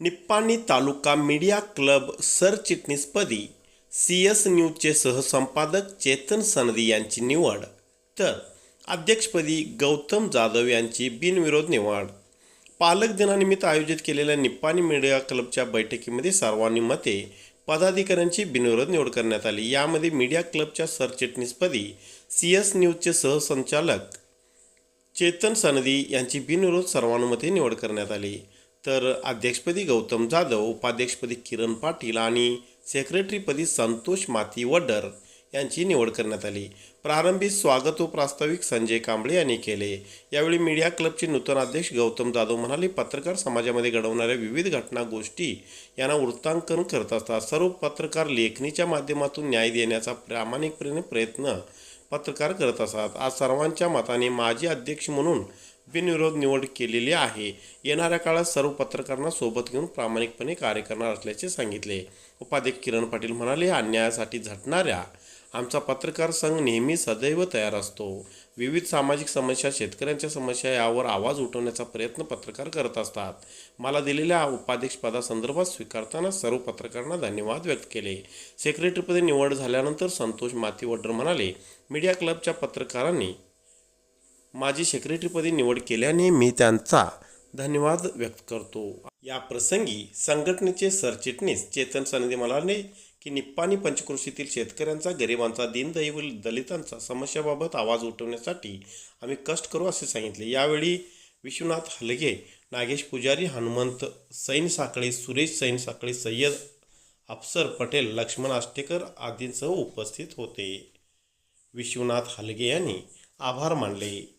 निप्पाणी तालुका media club सरचिटणीसपदी C S न्यूजचे सहसंपादक चेतन सनदी यांची निवड तर अध्यक्षपदी गौतम जाधव यांची बिनविरोध निवड. पालक दिनानिमित्त आयोजित केलेल्या निप्पाणी मीडिया क्लबच्या बैठकीमध्ये सर्वांनी मते पदाधिकाऱ्यांची बिनविरोध निवड करण्यात आली. यामध्ये मीडिया क्लबच्या सरचिटणीसपदी सी एस न्यूजचे सहसंचालक चेतन सनदी यांची बिनविरोध सर्वानुमते निवड करण्यात आली. तर अध्यक्षपदी गौतम जाधव उपाध्यक्षपदी किरण पाटील आणि सेक्रेटरीपदी संतोष माती वडर यांची निवड करण्यात आली. प्रारंभी स्वागत व प्रास्ताविक संजय कांबळे यांनी केले. यावेळी मीडिया क्लबचे नूतन अध्यक्ष गौतम जाधव म्हणाले पत्रकार समाजामध्ये घडवणाऱ्या विविध घटना गोष्टी यांना वृत्तांकन करत असतात. सर्व पत्रकार लेखणीच्या माध्यमातून न्याय देण्याचा प्रामाणिकपणे प्रयत्न पत्रकार करत असतात. आज सर्वांच्या मताने माजी अध्यक्ष म्हणून बिनविरोध निवड केलेली आहे. येणाऱ्या काळात सर्व पत्रकारांना सोबत घेऊन प्रामाणिकपणे कार्य करणार असल्याचे सांगितले. उपाध्यक्ष किरण पाटील म्हणाले अन्यायासाठी झटणाऱ्या आमचा पत्रकार संघ नेहमी सदैव तयार असतो. विविध सामाजिक समस्या शेतकऱ्यांच्या समस्या यावर आवाज उठवण्याचा प्रयत्न पत्रकार करत असतात. मला दिलेल्या उपाध्यक्षपदासंदर्भात स्वीकारताना सर्व पत्रकारांना धन्यवाद व्यक्त केले. सेक्रेटरीपदी निवड झाल्यानंतर संतोष मातीवडर म्हणाले मीडिया क्लबच्या पत्रकारांनी माझी सेक्रेटरीपदी निवड केल्याने मी त्यांचा धन्यवाद व्यक्त करतो. या प्रसंगी संघटनेचे सरचिटणीस चेतन सनदी म्हणाले की निप्पाणी पंचकृषीतील शेतकऱ्यांचा गरिबांचा दीनदैवल दलितांचा समस्याबाबत आवाज उठवण्यासाठी आम्ही कष्ट करू असे सांगितले. यावेळी विश्वनाथ हलगे नागेश पुजारी हनुमंत सैन साखळे सुरेश सैन साखळे सय्यद अफसर पटेल लक्ष्मण आष्टेकर आदींसह उपस्थित होते. विश्वनाथ हलगे यांनी आभार मानले.